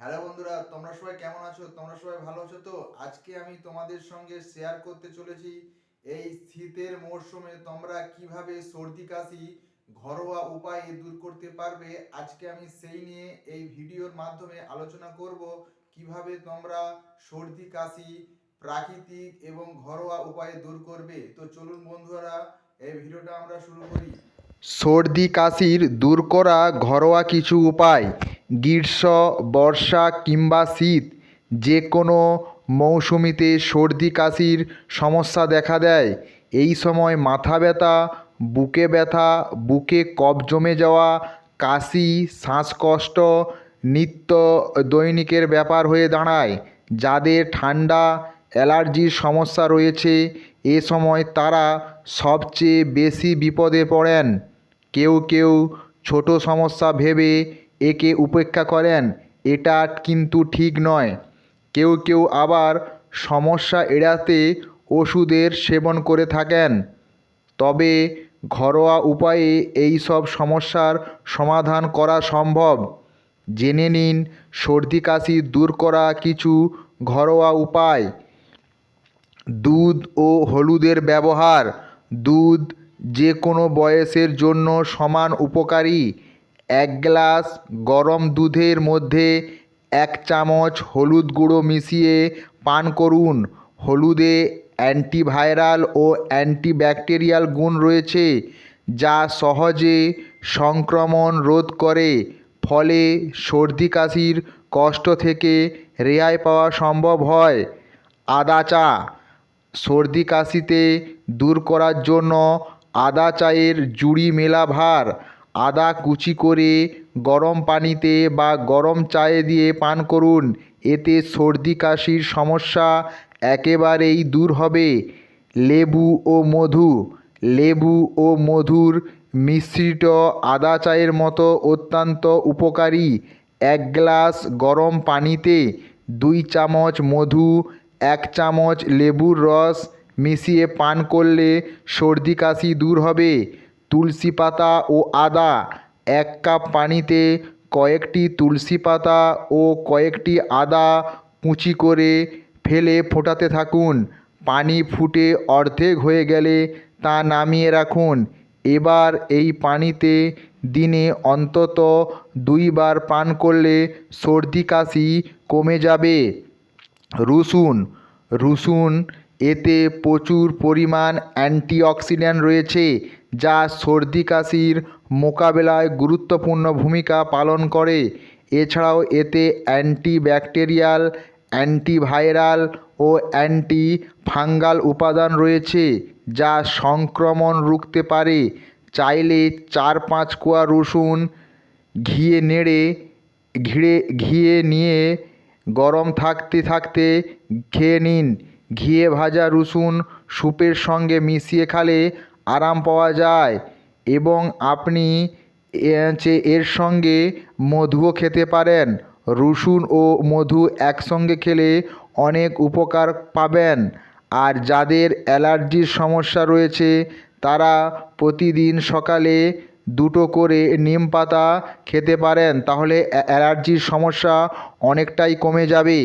Hello বন্ধুরা, তোমরা সবাই কেমন আছো? তোমরা সবাই ভালো আছো তো? আজকে আমি তোমাদের সঙ্গে শেয়ার করতে চলেছি এই শীতের মরশুমে তোমরা কীভাবে সর্দি, কাশি, ঘরোয়া উপায়ে দূর করতে পারবে। আজকে আমি সেই নিয়ে এই ভিডিওর মাধ্যমে আলোচনা করব কীভাবে তোমরা সর্দি, কাশি, প্রাকৃতিক এবং ঘরোয়া উপায়ে দূর করবে। তো চলুন বন্ধুরা, এই ভিডিওটা আমরা শুরু করি। সর্দি কাশির দূর করা ঘরোয়া কিছু উপায়, গ্রীষ্ম, বর্ষা কিংবা শীত যে কোনো মৌসুমিতে সর্দি কাশির সমস্যা দেখা দেয়। এই সময় মাথা ব্যথা, বুকে ব্যথা, বুকে কফ জমে যাওয়া, কাশি, শ্বাসকষ্ট নিত্য দৈনিকের ব্যাপার হয়ে দাঁড়ায়। যাদের ঠান্ডা, অ্যালার্জির সমস্যা রয়েছে, এ সময় তারা সবচেয়ে বেশি বিপদে পড়েন। কেউ কেউ ছোট সমস্যা ভেবে একে উপেক্ষা করেন, এটা কিন্তু ঠিক নয়। কেউ কেউ আবার সমস্যা এড়াতে ওষুধের সেবন করে থাকেন। তবে ঘরোয়া উপায়ে এই সব সমস্যার সমাধান করা সম্ভব। জেনে নিন, সর্দি কাশি দূর করা কিছু ঘরোয়া উপায়। দুধ ও হলুদের ব্যবহার। দুধ যে কোনো বয়সের জন্য সমান উপকারী। এক গ্লাস গরম দুধের মধ্যে এক চামচ হলুদ গুঁড়ো মিশিয়ে পান করুন। হলুদে অ্যান্টিভাইরাল ও অ্যান্টিব্যাকটেরিয়াল গুণ রয়েছে, যা সহজে সংক্রমণ রোধ করে। ফলে সর্দি কাশির কষ্ট থেকে রেহাই পাওয়া সম্ভব হয়। আদা চা সর্দি কাশিতে দূর করার জন্য আদা চায়ের জুড়ি মেলা ভার। আদা কুচি করে গরম পানিতে বা গরম চায়ে দিয়ে পান করুন। এতে সর্দি কাশির সমস্যা একেবারেই দূর হবে। লেবু ও মধু। লেবু ও মধুর মিশ্রিত আদা চায়ের মতো অত্যন্ত উপকারী। এক গ্লাস গরম পানিতে দুই চামচ মধু এক চামচ লেবুর রস মিশিয়ে পান করলে সর্দি কাশি দূর হবে। তুলসী পাতা ও আদা, এক কাপ পানিতে কয়েকটি তুলসী পাতা ও কয়েকটি আদা কুচি করে ফেলে ফোটাতে থাকুন। পানি ফুটে অর্ধেক হয়ে গেলে তা নামিয়ে রাখুন। এবার এই পানিতে দিনে অন্তত দুইবার পান করলে সর্দি কাশি কমে যাবে। রসুন রসুন, এতে প্রচুর পরিমাণ অ্যান্টিঅক্সিডেন্ট রয়েছে, যা সর্দি কাশির মোকাবেলায় গুরুত্বপূর্ণ ভূমিকা পালন করে। এছাড়াও এতে অ্যান্টিব্যাকটেরিয়াল, অ্যান্টিভাইরাল ও অ্যান্টি ফাঙ্গাল উপাদান রয়েছে, যা সংক্রমণ রুখতে পারে। চাইলে চার পাঁচ কোয়া রসুন ঘিয়ে নেড়ে ঘিরে ঘিয়ে নিয়ে গরম থাকতে থাকতে খেয়ে নিন। ঘিয়ে ভাজা রসুন স্যুপের সঙ্গে মিশিয়ে খেলে আরাম পাওয়া যায় এবং আপনি এর সঙ্গে মধুও খেতে পারেন। রসুন ও মধু একসঙ্গে খেলে অনেক উপকার পাবেন। আর যাদের অ্যালার্জির সমস্যা রয়েছে, তারা প্রতিদিন সকালে দুটো করে নিম পাতা খেতে পারেন তাহলে অ্যালার্জির সমস্যা অনেকটাই কমে যাবে।